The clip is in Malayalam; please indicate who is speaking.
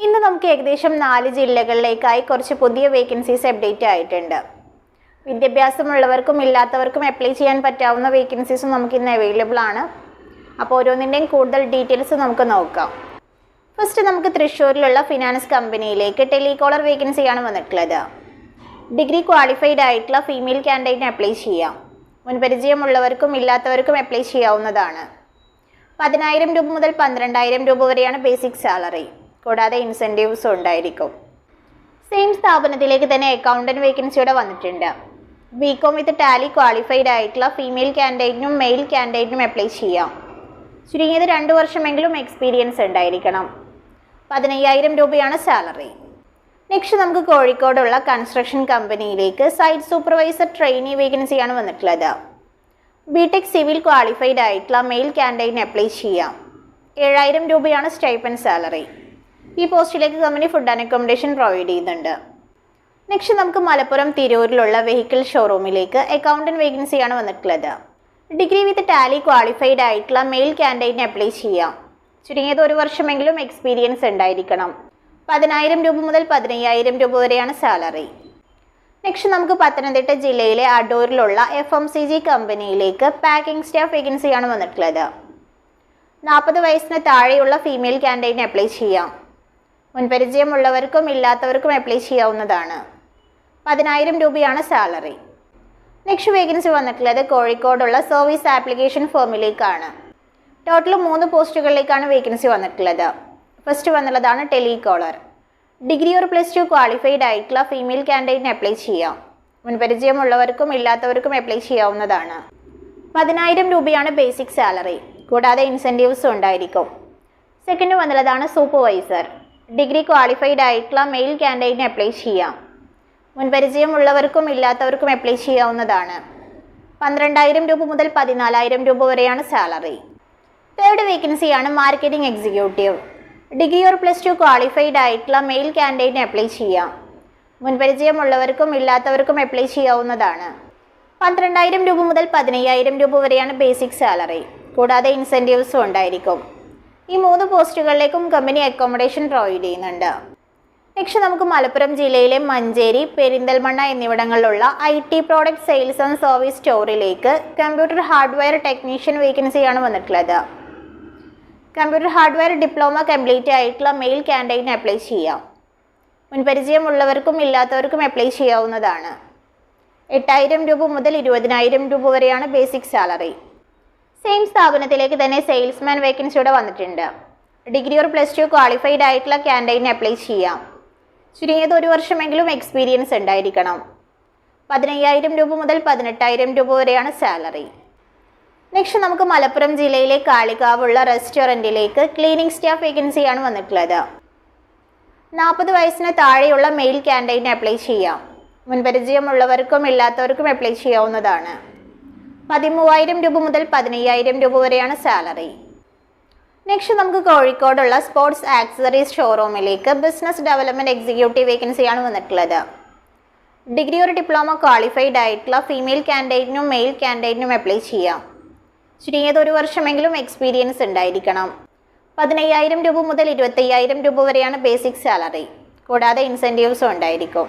Speaker 1: ഇന്ന് നമുക്ക് ഏകദേശം നാല് ജില്ലകളിലേക്കായി കുറച്ച് പുതിയ വേക്കൻസീസ് അപ്ഡേറ്റ് ആയിട്ടുണ്ട്. വിദ്യാഭ്യാസമുള്ളവർക്കും ഇല്ലാത്തവർക്കും അപ്ലൈ ചെയ്യാൻ പറ്റാവുന്ന വേക്കൻസീസും നമുക്ക് ഇന്ന് അവൈലബിൾ ആണ്. അപ്പോൾ ഓരോന്നിന്റെയും കൂടുതൽ ഡീറ്റെയിൽസ് നമുക്ക് നോക്കാം. ഫസ്റ്റ് നമുക്ക് തൃശ്ശൂരിലുള്ള ഫിനാൻസ് കമ്പനിയിലേക്ക് ടെലികോളർ വേക്കൻസിയാണ് വന്നിട്ടുള്ളത്. ഡിഗ്രി ക്വാളിഫൈഡ് ആയിട്ടുള്ള ഫീമെയിൽ ക്യാൻഡിഡേറ്റിന് അപ്ലൈ ചെയ്യാം. മുൻപരിചയമുള്ളവർക്കും ഇല്ലാത്തവർക്കും അപ്ലൈ ചെയ്യാവുന്നതാണ്. പതിനായിരം രൂപ മുതൽ പന്ത്രണ്ടായിരം രൂപ വരെയാണ് ബേസിക് സാലറി കൂടാതെ ഇൻസെന്റീവ്സും ഉണ്ടായിരിക്കും. സെയിം സ്ഥാപനത്തിലേക്ക് തന്നെ അക്കൗണ്ടന്റ് വേക്കൻസിയുടെ വന്നിട്ടുണ്ട്. B com with Tally qualified ആയിട്ടുള്ള ഫീമെയിൽ ക്യാൻഡിഡേറ്റിനും മെയിൽ ക്യാൻഡിഡേറ്റിനും അപ്ലൈ ചെയ്യാം. ചുരുങ്ങിയത് രണ്ട് വർഷമെങ്കിലും എക്സ്പീരിയൻസ് ഉണ്ടായിരിക്കണം. പതിനയ്യായിരം രൂപയാണ് സാലറി നെക്സ്റ്റ് നമുക്ക് കോഴിക്കോടുള്ള കൺസ്ട്രക്ഷൻ കമ്പനിയിലേക്ക് സൈറ്റ് സൂപ്പർവൈസർ ട്രെയിനി വേക്കൻസിയാണ് വന്നിട്ടുള്ളത്. ബി ടെക് സിവിൽ ക്വാളിഫൈഡ് ആയിട്ടുള്ള മെയിൽ ക്യാൻഡിഡേറ്റിന് അപ്ലൈ ചെയ്യാം. ഏഴായിരം രൂപയാണ് സ്റ്റൈപ്പൻ സാലറി ഈ പോസ്റ്റിലേക്ക് company food and accommodation provide ചെയ്യുന്നുണ്ട്. നെക്സ്റ്റ് നമുക്ക് മലപ്പുറം തിരൂരിലുള്ള വെഹിക്കിൾ ഷോറൂമിലേക്ക് അക്കൗണ്ടന്റ് വേക്കൻസിയാണ് വന്നിട്ടുള്ളത്. ഡിഗ്രി വിത്ത് ടാലി ക്വാളിഫൈഡ് ആയിട്ടുള്ള മെയിൽ ക്യാൻഡിഡേറ്റിന് അപ്ലൈ ചെയ്യാം. ചുരുങ്ങിയത് ഒരു വർഷമെങ്കിലും എക്സ്പീരിയൻസ് ഉണ്ടായിരിക്കണം. പതിനായിരം രൂപ മുതൽ പതിനയ്യായിരം രൂപ വരെയാണ് സാലറി നെക്സ്റ്റ് നമുക്ക് പത്തനംതിട്ട ജില്ലയിലെ അടൂരിലുള്ള എഫ് എം സി ജി കമ്പനിയിലേക്ക് പാക്കിംഗ് സ്റ്റാഫ് വേക്കൻസിയാണ് വന്നിട്ടുള്ളത്. നാൽപ്പത് വയസ്സിന് താഴെയുള്ള ഫീമെയിൽ ക്യാൻഡിഡേറ്റിന് അപ്ലൈ ചെയ്യാം. മുൻപരിചയമുള്ളവർക്കും ഇല്ലാത്തവർക്കും അപ്ലൈ ചെയ്യാവുന്നതാണ്. പതിനായിരം രൂപയാണ് സാലറി നെക്സ്റ്റ് വേക്കൻസി വന്നിട്ടുള്ളത് കോഴിക്കോടുള്ള സർവീസ് ആപ്ലിക്കേഷൻ ഫോമിലേക്കാണ് ടോട്ടൽ മൂന്ന് പോസ്റ്റുകളിലേക്കാണ് വേക്കൻസി വന്നിട്ടുള്ളത്. ഫസ്റ്റ് വന്നുള്ളതാണ് ടെലികോളർ ഡിഗ്രി ഒരു പ്ലസ് ടു ക്വാളിഫൈഡ് ആയിട്ടുള്ള ഫീമെയിൽ ക്യാൻഡിഡേറ്റിന് അപ്ലൈ ചെയ്യാം. മുൻപരിചയമുള്ളവർക്കും ഇല്ലാത്തവർക്കും അപ്ലൈ ചെയ്യാവുന്നതാണ്. പതിനായിരം രൂപയാണ് ബേസിക് സാലറി കൂടാതെ ഇൻസെന്റീവ്സും ഉണ്ടായിരിക്കും. സെക്കൻഡ് വന്നുള്ളതാണ് സൂപ്പർവൈസർ ഡിഗ്രി ക്വാളിഫൈഡ് ആയിട്ടുള്ള മെയിൽ ക്യാൻഡിഡേറ്റിന് അപ്ലൈ ചെയ്യാം. മുൻപരിചയമുള്ളവർക്കും ഇല്ലാത്തവർക്കും അപ്ലൈ ചെയ്യാവുന്നതാണ്. പന്ത്രണ്ടായിരം രൂപ മുതൽ പതിനാലായിരം രൂപ വരെയാണ് സാലറി തേർഡ് വേക്കൻസിയാണ് marketing executive degree or plus two qualified ആയിട്ടുള്ള മെയിൽ ക്യാൻഡിഡേറ്റിന് അപ്ലൈ ചെയ്യാം. മുൻപരിചയമുള്ളവർക്കും ഇല്ലാത്തവർക്കും അപ്ലൈ ചെയ്യാവുന്നതാണ്. പന്ത്രണ്ടായിരം രൂപ മുതൽ പതിനയ്യായിരം രൂപ വരെയാണ് ബേസിക് സാലറി കൂടാതെ ഇൻസെന്റീവ്സും ഉണ്ടായിരിക്കും. ഈ മൂന്ന് പോസ്റ്റുകളിലേക്കും കമ്പനി അക്കോമഡേഷൻ പ്രൊവൈഡ് ചെയ്യുന്നുണ്ട്. നെക്സ്റ്റ് നമുക്ക് മലപ്പുറം ജില്ലയിലെ Manjeri Perinthalmanna എന്നിവിടങ്ങളിലുള്ള I T product sales and service സ്റ്റോറിലേക്ക് computer hardware technician വേക്കൻസിയാണ് വന്നിട്ടുള്ളത്. കമ്പ്യൂട്ടർ ഹാർഡ്വെയർ ഡിപ്ലോമ കംപ്ലീറ്റ് ആയിട്ടുള്ള മെയിൽ ക്യാൻഡൈറ്റിന് അപ്ലൈ ചെയ്യാം. മുൻപരിചയമുള്ളവർക്കും ഇല്ലാത്തവർക്കും അപ്ലൈ ചെയ്യാവുന്നതാണ്. എട്ടായിരം രൂപ മുതൽ ഇരുപതിനായിരം രൂപ വരെയാണ് ബേസിക് സാലറി സെയിം സ്ഥാപനത്തിലേക്ക് തന്നെ സെയിൽസ്മാൻ വേക്കൻസിയുടെ വന്നിട്ടുണ്ട്. Degree or plus two qualified ആയിട്ടുള്ള ക്യാൻഡിഡേറ്റിന് അപ്ലൈ ചെയ്യാം. ചുരുങ്ങിയത് ഒരു വർഷമെങ്കിലും എക്സ്പീരിയൻസ് ഉണ്ടായിരിക്കണം. പതിനയ്യായിരം രൂപ മുതൽ പതിനെട്ടായിരം രൂപ വരെയാണ് സാലറി നെക്സ്റ്റ് നമുക്ക് മലപ്പുറം ജില്ലയിലെ കാളികാവുള്ള റെസ്റ്റോറന്റിലേക്ക് ക്ലീനിങ് സ്റ്റാഫ് വേക്കൻസിയാണ് വന്നിട്ടുള്ളത്. നാൽപ്പത് വയസ്സിന് താഴെയുള്ള മെയിൽ ക്യാൻഡിഡേറ്റിന് അപ്ലൈ ചെയ്യാം. മുൻപരിചയമുള്ളവർക്കും ഇല്ലാത്തവർക്കും അപ്ലൈ ചെയ്യാവുന്നതാണ്. പതിമൂവായിരം രൂപ മുതൽ പതിനയ്യായിരം രൂപ വരെയാണ് സാലറി നെക്സ്റ്റ് നമുക്ക് കോഴിക്കോടുള്ള സ്പോർട്സ് ആക്സസറീസ് ഷോറൂമിലേക്ക് ബിസിനസ് ഡെവലപ്മെന്റ് എക്സിക്യൂട്ടീവ് വേക്കൻസിയാണ് വന്നിട്ടുള്ളത്. ഡിഗ്രി ഒരു ഡിപ്ലോമ ക്വാളിഫൈഡ് ആയിട്ടുള്ള ഫീമെയിൽ കാൻഡിഡേറ്റിനും മെയിൽ കാൻഡിഡേറ്റിനും അപ്ലൈ ചെയ്യാം. ചുരുങ്ങിയത് ഒരു വർഷമെങ്കിലും എക്സ്പീരിയൻസ് ഉണ്ടായിരിക്കണം. പതിനയ്യായിരം രൂപ മുതൽ ഇരുപത്തയ്യായിരം രൂപ വരെയാണ് ബേസിക് സാലറി കൂടാതെ ഇൻസെന്റീവ്സും ഉണ്ടായിരിക്കും.